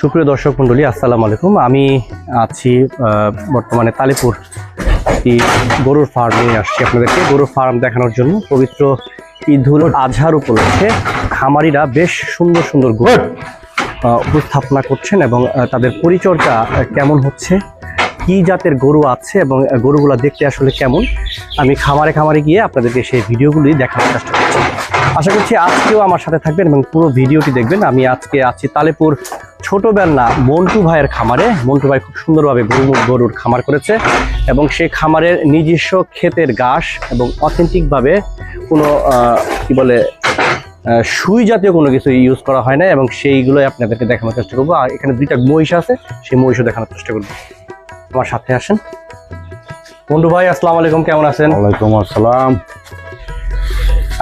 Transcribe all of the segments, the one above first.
সুপ্রিয় দর্শক মণ্ডলী আসসালামু আলাইকুম। আমি আছি বর্তমানে তালিপুর একটি গরুর ফার্মে আসছি আপনাদেরকে। গরুর ফার্ম দেখানোর জন্য পবিত্র ঈদুল আজহার উপলক্ষে খামারিরা বেশ সুন্দর সুন্দর গরু উপস্থাপনা করছেন এবং তাদের পরিচর্যা কেমন হচ্ছে কি জাতের গরু আছে এবং গরুগুলা দেখতে আসলে কেমন আমি খামারে খামারে গিয়ে আপনাদেরকে সেই ভিডিওগুলি দেখানোর চেষ্টা করছি। আশা করছি আজকেও আমার সাথে থাকবেন এবং পুরো ভিডিওটি দেখবেন। আমি আজকে আছি তালেপুর ছোটবেলা মন্টু ভাইয়ের খামারে, মন্টু ভাই খুব সুন্দরভাবে গরু, গরুর খামার করেছে এবং সেই খামারের নিজস্ব ক্ষেতের ঘাস এবং অথেন্টিকভাবে কোনো কি বলে সুই জাতীয় কোনো কিছু ইউজ করা হয় না এবং সেইগুলোই আপনাদেরকে দেখানোর চেষ্টা করব। আর এখানে দুইটা মহিষ আছে, সেই মহিষও দেখানোর চেষ্টা করব। আমার সাথে আসেন। মন্টু ভাই, আসসালামু আলাইকুম, কেমন আছেন? ওয়ালাইকুম আসসালাম।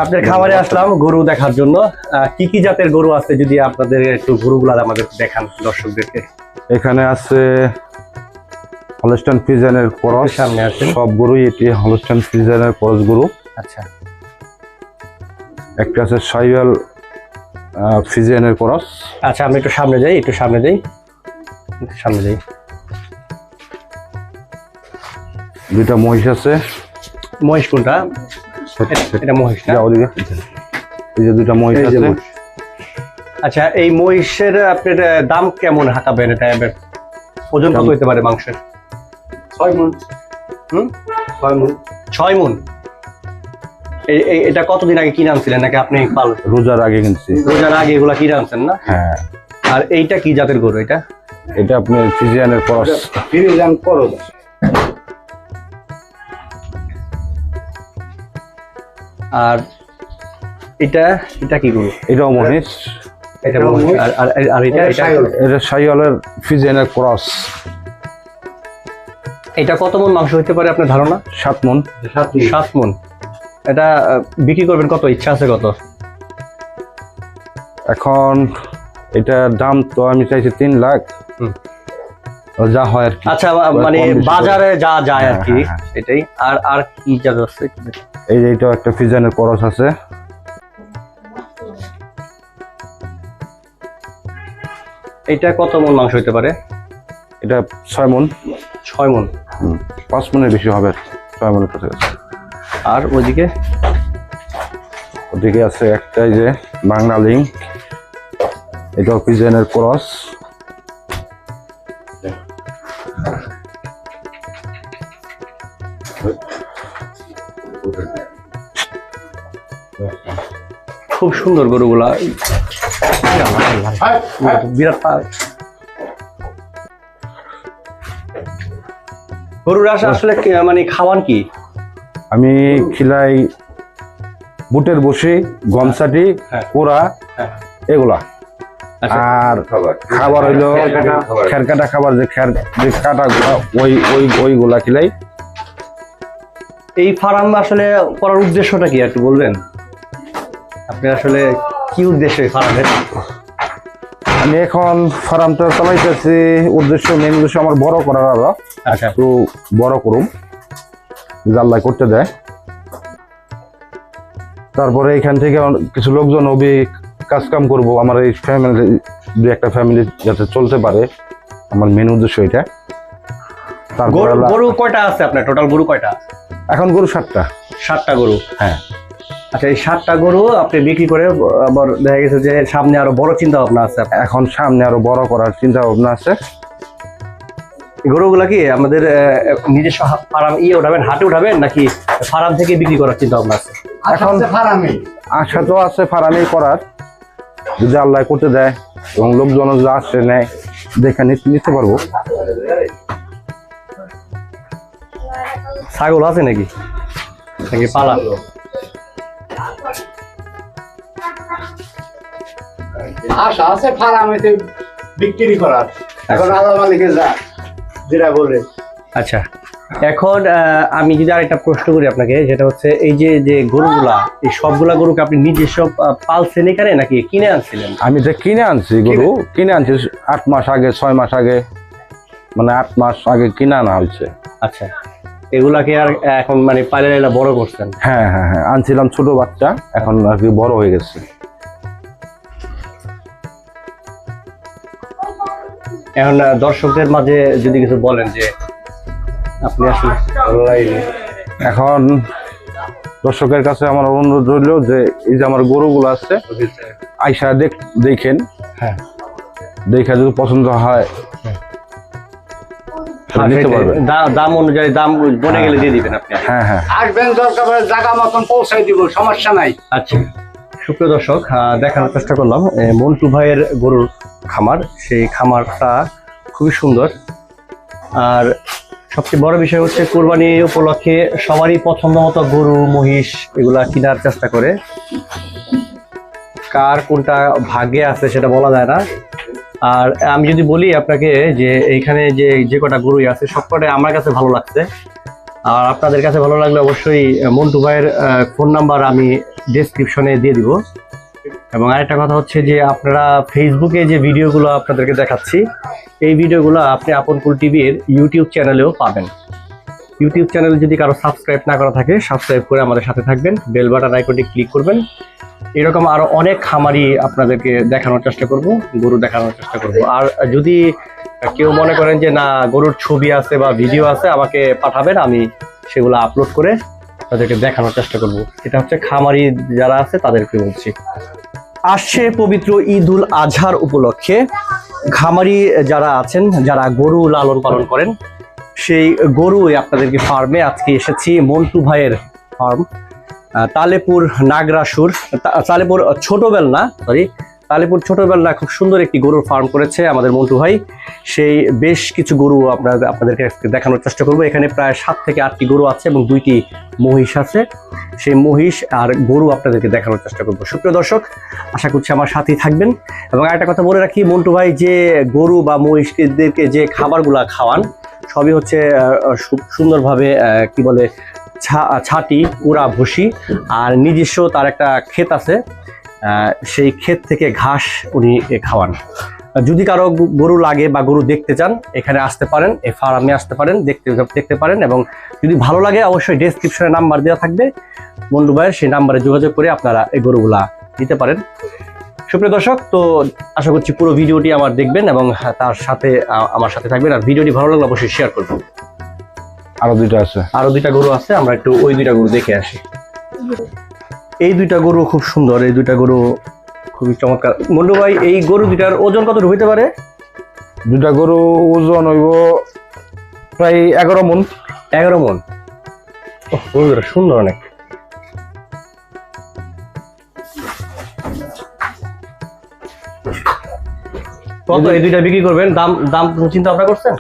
আপনার খামারে আসলাম গরু দেখার জন্য। কি কি জাতের গরু আছে যদি আপনাদের একটু গরুগুলো আমাদের দেখান দর্শকদেরকে? এখানে আছে হলস্টান ফিজানের করস সামনে আছে। সব গরুই এটি হলস্টান ফিজানের করস গরু। আচ্ছা। একটা আছে সাইওয়াল ফিজিয়ানের করস আচ্ছা আমি একটু সামনে যাই একটু সামনে যাই। একটু সামনে যাই। দুইটা মহিষ আছে। মহিষ কোনটা? এটা মহিষ না? ওদিকে এই যে দুইটা মহিষ আছে। আচ্ছা এই মহিষের আপনার দাম কেমন হাঁকাবেন এটা এবার? ওজন কত হতে পারে মাংসের? ছয় মন। হুম? ছয় মন। ছয় মন? এই এই- এটা কতদিন আগে কিনে আনছিলেন? নাকি আপনি পাল রোজার আগে কিনছি। রোজার আগে এগুলা কিনে আনছেন না? হ্যাঁ। আর এইটা কি জাতের গরু এটা? এটা আপনার ফিজিয়ানের করস ফিরে যান আর এটা এটা কি গরু? এটা মহিষ। আর আর আর এটা এটা এটা সাইওয়াল। এটা সাইওয়ালের ফিজিয়ানের ক্রস। এটা কত মন মাংস হতে পারে আপনার ধারণা? সাত মন। সাত সাত মন। এটা বিক্রি করবেন কত? ইচ্ছা আছে কত? এখন এটার দাম তো আমি চাইছি তিন লাখ। যা হয় আর কি। আচ্ছা মানে। বাজারে যা যায় আর হ্যাঁ, কি হ্যাঁ, হ্যাঁ। আর আর কি জাত আছে এই যে এটাও একটা ফিজানের করস আছে। এটা কত মন মাংস হতে পারে? এটা ছয় মন। ছয় মন। হুম, পাঁচ মনের বেশি হবে ছয় মনের কাছাকাছি আর ওইদিকে? ওদিকে আছে একটাই যে বাংলা লিঙ্ক। এটাও ফিজেনের ক্রস খুব সুন্দর গরুগুলা। বিরাট গরুর আস- আসলে মানে খাওয়ান কি? আমি খিলাই বুটের বসি গমসাটি হ্যাঁ। কোড়া হ্যাঁ। এগুলা। আচ্ছা। আর খাবার। হইল খের কাটা খাবার যে খের যে কাটা গুলা ওই ওই ওইগুলা খিলাই। এই ফার্ম আসলে করার উদ্দেশ্যটা কি একটু বলবেন? আপনি আসলে কি উদ্দেশ্য ফার্মের আমি এখন ফার্মটা চালাইতেছি উদ্দেশ্য মেন উদ্দেশ্য আমার বড় করার আরও। আচ্ছা। একটু বড় করুম জাল্লাই করতে দেয়। তারপরে এখান থেকে কিছু লোকজন অবি কাজ কাম করব আমার এই ফ্যামিলি দু একটা ফ্যামিলি যাতে চলতে পারে আমার মেন উদ্দেশ্য এটা। তারপরে গরু কয়টা আছে আপনার? টোটাল গরু কয়টা এখন গরু সাতটা। সাতটা গরু? হ্যাঁ। আচ্ছা এই সাতটা গরু আপনি বিক্রি করে আবার দেখা গেছে যে সামনে আরও বড় চিন্তা ভাবনা আছে। এখন সামনে আরও বড় করার চিন্তা ভাবনা আছে গরুগুলা কি আমাদের নিজস্ব ফার্ম ইয়ে উঠাবেন হাটে উঠাবেন নাকি ফার্ম থেকে বিক্রি করার চিন্তা ভাবনা আছে এখন ফারামে। আশা তো আছে ফার্মে করার। যদি আল্লাহ করতে দেয় এবং লোকজন যা আসছে নেয় দেখে নিতে পারব। ছাগল আছে নাকি? নাকি পালা? আশা আছে ফারামেতে বিক্রি করার। এখন আল্লাহ মালিকে যা যেটা বলে আচ্ছা। এখন আমি যদি আরেকটা প্রশ্ন করি আপনাকে যেটা হচ্ছে এই যে যে গরুগুলা এই সবগুলা গরুকে আপনি নিজস্ব আহ, পালছেন এখানে নাকি কিনে আনছিলেন? আমি তো কিনে আনছি গরু কিনে? আনছি আট মাস আগে ছয় মাস আগে মানে আট মাস আগে কিনে আনা হয়েছে। আচ্ছা। এগুলাকে আর এখন মানে পালে বড় করছেন? হ্যাঁ হ্যাঁ হ্যাঁ আনছিলাম ছোট বাচ্চা এখন আর কি বড় হয়ে গেছে। এখন দর্শকদের মাঝে যদি কিছু বলেন যে আপনি আসলে এখন দর্শকের কাছে আমার অনুরোধ রইল যে এই যে আমার গরুগুলো আছে আইসা দেখ দেখেন। হ্যাঁ। দেখে যদি পছন্দ হয় পারবেন। দাম অনুযায়ী দাম বলে গেলে দিয়ে দিবেন আপনি। হ্যাঁ হ্যাঁ। আসবেন দরকার জায়গা মতন পৌঁছাই দিব সমস্যা নাই। আচ্ছা। সুপ্রিয় দর্শক দেখানোর চেষ্টা করলাম মন্টু ভাইয়ের গরুর খামার। সেই খামারটা খুবই সুন্দর। আর সবচেয়ে বড় বিষয় হচ্ছে, কোরবানি উপলক্ষে সবারই পছন্দ মতো গরু, মহিষ এগুলা কেনার চেষ্টা করে। কার কোনটা ভাগ্যে আছে সেটা বলা যায় না। আর আমি যদি বলি আপনাকে যে, এইখানে যে যে কটা গরুই আছে সব কটাই আমার কাছে ভালো লাগছে। আর আপনাদের কাছে ভালো লাগলে অবশ্যই মন্টু ভাইয়ের ফোন নাম্বার আমি ডেসক্রিপশনে দিয়ে দিব। এবং আরেকটা কথা হচ্ছে যে, আপনারা ফেসবুকে যে ভিডিওগুলো আপনাদেরকে দেখাচ্ছি, এই ভিডিওগুলো আপনি আপনকুল টিভির ইউটিউব চ্যানেলেও পাবেন। ইউটিউব চ্যানেল যদি কারও সাবস্ক্রাইব না করা থাকে সাবস্ক্রাইব করে আমাদের সাথে থাকবেন বেল বাটন আইকনটি ক্লিক করবেন। এরকম আরও অনেক খামারি আপনাদেরকে দেখানোর চেষ্টা করব, গরু দেখানোর চেষ্টা করব। আর যদি কেউ মনে করেন যে, না, গরুর ছবি আছে বা ভিডিও আছে, আমাকে পাঠাবেন, আমি সেগুলো আপলোড করে তাদেরকে দেখানোর চেষ্টা করব। এটা হচ্ছে খামারি যারা আছে, তাদেরকে বলছি। আসছে পবিত্র ঈদ উল আজহার উপলক্ষে। খামারি যারা আছেন, যারা গরু লালন পালন করেন, সেই গরু আপনাদেরকে ফার্মে আজকে এসেছি, মন্টু ভাইয়ের ফার্ম। তালেপুর নাগরাসুর তালেপুর ছোটবেল না সরি তালেপুর ছোটবেলা খুব সুন্দর একটি গরুর ফার্ম করেছে আমাদের মন্টু ভাই। সেই বেশ কিছু গরু আপনাদের আপনাদেরকে দেখানোর চেষ্টা করব। এখানে প্রায় সাত থেকে আটটি গরু আছে এবং দুইটি মহিষ আছে। সেই মহিষ আর গরু আপনাদেরকে দেখানোর চেষ্টা করব। সুপ্রিয় দর্শক, আশা করছি আমার সাথেই থাকবেন। এবং একটা কথা বলে রাখি, মন্টু ভাই যে গরু বা মহিষদেরকে যে খাবারগুলা খাওয়ান, সবই হচ্ছে সুন্দরভাবে কি বলে ছাটি উড়া ভুসি আর নিজস্ব তার একটা ক্ষেত আছে। সেই ক্ষেত থেকে ঘাস উনি খাওয়ান। যদি কারও গরু লাগে বা গরু দেখতে চান এখানে আসতে পারেন এই ফার্মে আসতে পারেন দেখতে দেখতে পারেন এবং যদি ভালো লাগে অবশ্যই ডেসক্রিপশনে নাম্বার দেওয়া থাকবে। বন্ধু ভাইয়ের সেই নাম্বারে যোগাযোগ করে আপনারা এই গরুগুলা নিতে পারেন। সুপ্রিয় দর্শক তো আশা করছি পুরো ভিডিওটি আমার দেখবেন এবং তার সাথে আমার সাথে থাকবেন। আর ভিডিওটি ভালো লাগলে অবশ্যই শেয়ার করবেন। আরও দুইটা আছে। আরও দুইটা গরু আছে আমরা একটু ওই দুইটা গরু দেখে আসি। এই দুইটা গরু খুব সুন্দর এই দুইটা গরু খুবই চমৎকার। মন্ডু ভাই এই গরু দুইটার ওজন কত হইতে পারে? দুইটা গরু ওজন হইব প্রায় এগারো মন। এগারো মন। গরুটা সুন্দর অনেক। কত এই দুইটা বিক্রি করবেন দাম দাম চিন্তা ভাবনা করছেন?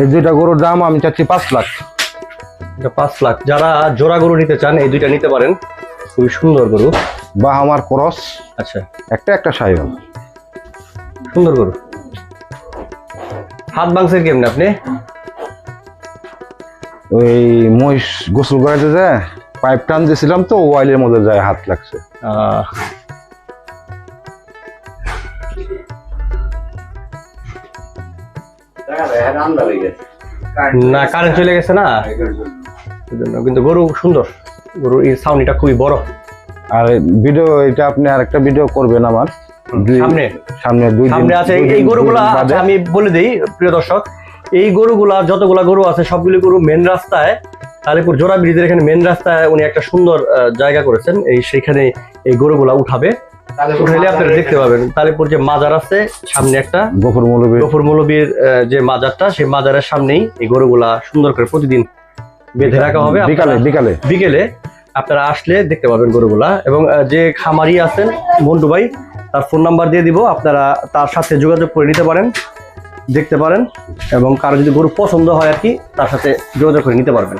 এই দুইটা গরুর দাম আমি চাচ্ছি পাঁচ লাখ। পাঁচ লাখ। যারা জোড়া গরু নিতে চান এই দুইটা নিতে পারেন। খুবই সুন্দর গরু। বা আমার ক্রস আচ্ছা। একটা একটা সাইকেল সুন্দর গরু। হাত বাংসের কেমনে আপনি? ওই মহিষ গোসল করাতে যায় পাইপ টান দিয়েছিলাম তো ওয়াইলের মধ্যে যায় হাত লাগছে। না কারেন্ট চলে গেছে না? কিন্তু গরু সুন্দর। গরুর এই সাউন্ডটা খুবই বড়। আর ভিডিও এটা আপনি আরেকটা ভিডিও করবেন আমার। সামনে। সামনে দুই দিন সামনে আছে এই গরুগুলা আমি বলে দিই প্রিয় দর্শক এই গরুগুলা যতগুলা গরু আছে সবগুলি গরু মেন রাস্তায় তালিপুর জোড়া ব্রিজের এখানে মেন রাস্তায় উনি একটা সুন্দর জায়গা করেছেন। এই সেখানে এই গরুগুলা উঠাবে। উঠাইলে আপনারা দেখতে পাবেন তালিপুর যে মাজার আছে সামনে একটা গফর মৌলবী গফুর মৌলবীর আহ, যে মাজারটা সেই মাজারের সামনেই এই গরুগুলা সুন্দর করে প্রতিদিন বেঁধে রাখা হবে। বিকালে বিকালে। বিকেলে আপনারা আসলে দেখতে পাবেন গরুগুলা। এবং যে খামারি আছেন মন্টু ভাই তার ফোন নাম্বার দিয়ে দিব। আপনারা তার সাথে যোগাযোগ করে নিতে পারেন দেখতে পারেন। এবং কারও যদি গরু পছন্দ হয় আর কি তার সাথে যোগাযোগ করে নিতে পারবেন।